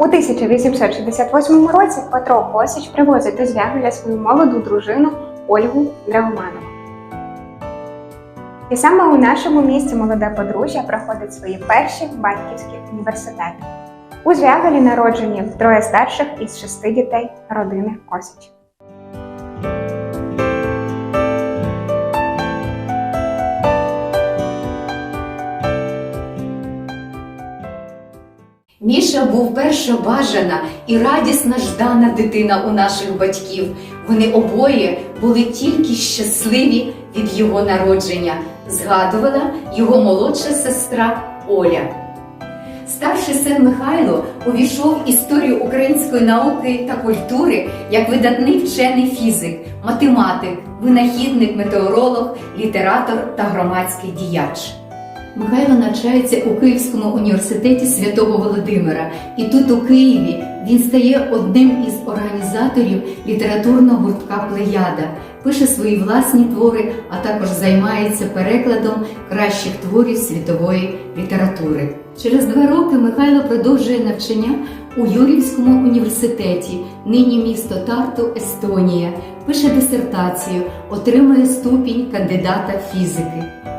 У 1868 році Петро Косич привозить до Звягеля свою молоду дружину Ольгу Драгоманову. І саме у нашому місті молоде подружжя проходить свої перші батьківські університети. У Звягелі народжені троє старших із шести дітей родини Косич. Міша був перша бажана і радісна ждана дитина у наших батьків. Вони обоє були тільки щасливі від його народження, згадувала його молодша сестра Оля. Старший син Михайло увійшов в історію української науки та культури як видатний вчений фізик, математик, винахідник, метеоролог, літератор та громадський діяч. Михайло навчається у Київському університеті святого Володимира, і тут, у Києві, він стає одним із організаторів літературного гуртка Плеяда, пише свої власні твори, а також займається перекладом кращих творів світової літератури. Через два роки Михайло продовжує навчання у Юрівському університеті, нині місто Тарту, Естонія, пише дисертацію, отримує ступінь кандидата фізики.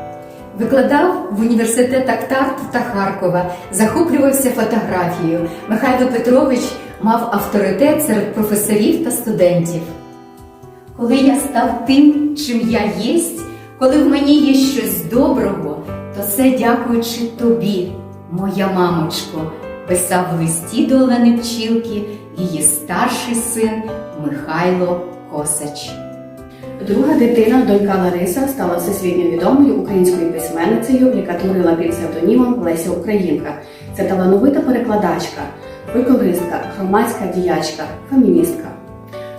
Викладав в університетах Тарту та Харкова, захоплювався фотографією. Михайло Петрович мав авторитет серед професорів та студентів. Коли я став тим, чим я єсть, коли в мені є щось доброго, то це дякуючи тобі, моя мамочко, писав в листі до Олени Пчілки її старший син Михайло Косач. Друга дитина, донька Лариса, стала всесвітньо відомою українською письменницею, яка творила під псевдонімом Леся Українка. Це талановита перекладачка, фольклористка, громадська діячка, феміністка.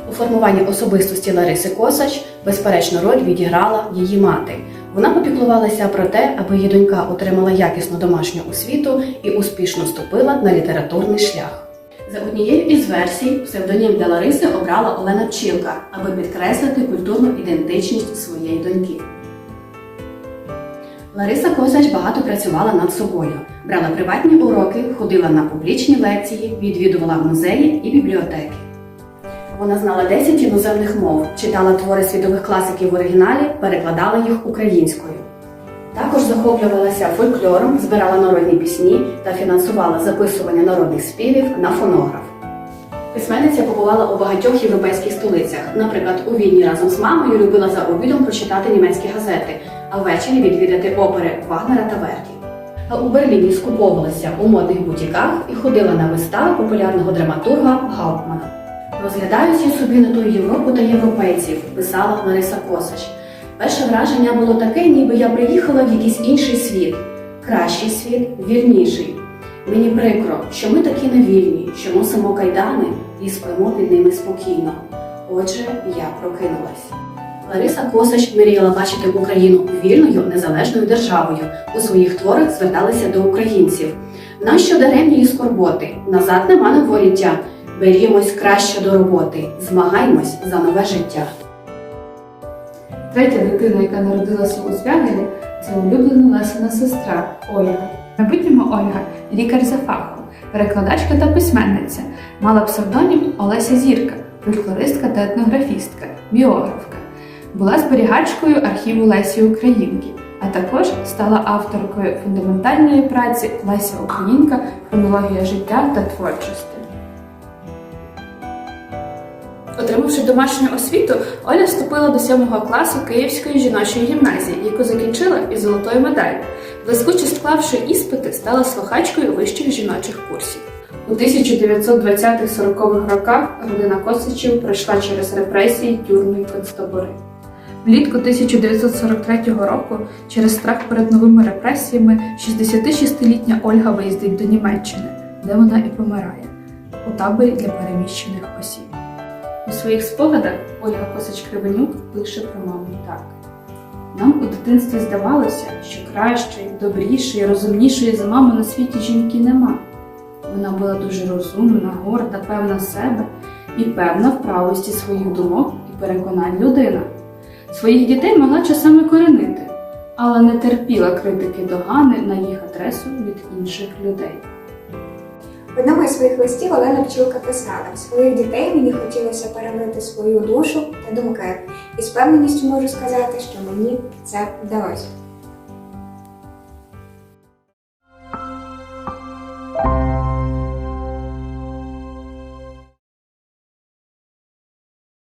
У формуванні особистості Лариси Косач безперечно роль відіграла її мати. Вона попіклувалася про те, аби її донька отримала якісну домашню освіту і успішно вступила на літературний шлях. За однією із версій, псевдонім для Лариси обрала Олена Пчілка, аби підкреслити культурну ідентичність своєї доньки. Лариса Косач багато працювала над собою, брала приватні уроки, ходила на публічні лекції, відвідувала музеї і бібліотеки. Вона знала 10 іноземних мов, читала твори світових класиків в оригіналі, перекладала їх українською. Також захоплювалася фольклором, збирала народні пісні та фінансувала записування народних співів на фонограф. Письменниця побувала у багатьох європейських столицях. Наприклад, у Відні разом з мамою любила за обідом прочитати німецькі газети, а ввечері відвідати опери Вагнера та Верді. А у Берліні скуповувалася у модних бутіках і ходила на вистави популярного драматурга Гауптмана. Розглядаючи собі на ту Європу та європейців, писала Лариса Косач. Перше враження було таке, ніби я приїхала в якийсь інший світ, кращий світ, вільніший. Мені прикро, що ми такі невільні, що носимо кайдани і спимо під ними спокійно. Отже, я прокинулась. Лариса Косач мріяла бачити Україну вільною незалежною державою. У своїх творах зверталися до українців. Нащо даремні і скорботи? Назад нема надворіття. Берімось краще до роботи, змагаймось за нове життя. Третя дитина, яка народилася у Звягелі, це улюблена Лесина сестра Ольга. Майбутньому Ольга лікар за фахом, перекладачка та письменниця, мала псевдонім Олеся Зірка, фольклористка та етнографістка, біографка. Була зберігачкою архіву Лесі Українки, а також стала авторкою фундаментальної праці Леся Українка Хронологія життя та творчості. Отримавши домашню освіту, Оля вступила до 7 класу Київської жіночої гімназії, яку закінчила із золотою медаллю. Блискуче склавши іспити, стала слухачкою вищих жіночих курсів. У 1920-40-х роках родина Косичів пройшла через репресії, тюрми і концтабори. Влітку 1943 року, через страх перед новими репресіями, 66-літня Ольга виїздить до Німеччини, де вона і помирає у таборі для переміщених осіб. У своїх спогадах Ольга Косач Кривенюк пише про маму так. Нам у дитинстві здавалося, що кращої, добрішої, розумнішої за маму на світі жінки нема. Вона була дуже розумна, горда, певна себе і певна в правості своїх думок і переконань людина. Своїх дітей могла часами коренити, але не терпіла критики догани на їх адресу від інших людей. В одному із своїх листів Олена Пчілка писала: «В своїх дітей мені хотілося перелити свою душу та думки, і з певненістю можу сказати, що мені це вдалося.